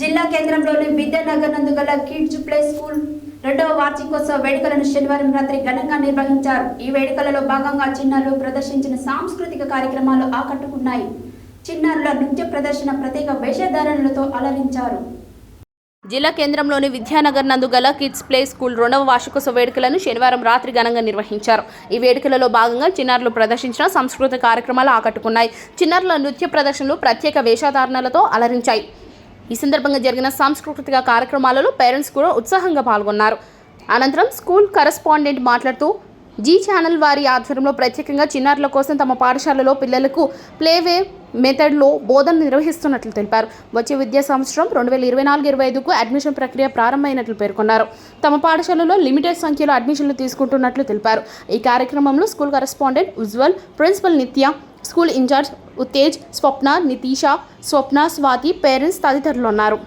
జిల్లా కేంద్రంలోని విద్యానగర్ నందు గల కిడ్స్ ప్లే స్కూల్ రెండవ వార్షికోత్సవ వేడుకలను శనివారం రాత్రి ఘనంగా నిర్వహించారు. ఈ వేడుకలలో భాగంగా చిన్నారులు ప్రదర్శించిన సాంస్కృతిక కార్యక్రమాలు ఆకట్టుకున్నాయి. చిన్నారుల నృత్య ప్రదర్శన ప్రత్యేక వేషధారణలతో అలరించారు. జిల్లా కేంద్రంలోని విద్యానగర్ నందు గల కిడ్స్ ప్లే స్కూల్ రెండవ వార్షికోత్సవ వేడుకలను శనివారం రాత్రి ఘనంగా నిర్వహించారు. ఈ వేడుకలలో భాగంగా చిన్నారులు ప్రదర్శించిన సంస్కృతిక కార్యక్రమాలు ఆకట్టుకున్నాయి. చిన్నారుల నృత్య ప్రదర్శనలు ప్రత్యేక వేషధారణలతో అలరించాయి. ఈ సందర్భంగా జరిగిన సాంస్కృతిక కార్యక్రమాలలో పేరెంట్స్ కూడా ఉత్సాహంగా పాల్గొన్నారు. అనంతరం స్కూల్ కరస్పాండెంట్ మాట్లాడుతూ జీ ఛానల్ వారి ఆధ్వర్యంలో ప్రత్యేకంగా చిన్నారుల కోసం తమ పాఠశాలలో పిల్లలకు ప్లేవే మెథడ్లో బోధన నిర్వహిస్తున్నట్లు తెలిపారు. వచ్చే విద్యా సంవత్సరం రెండు వేల ఇరవై నాలుగు ఇరవై ఐదుకు అడ్మిషన్ ప్రక్రియ ప్రారంభమైనట్లు పేర్కొన్నారు. తమ పాఠశాలలో లిమిటెడ్ సంఖ్యలో అడ్మిషన్లు తీసుకుంటున్నట్లు తెలిపారు. ఈ కార్యక్రమంలో school correspondent Ujwal principal Nitya school incharge Uttej Swapna Nitisha Swapna Swathi parents తదితరులు ఉన్నారు.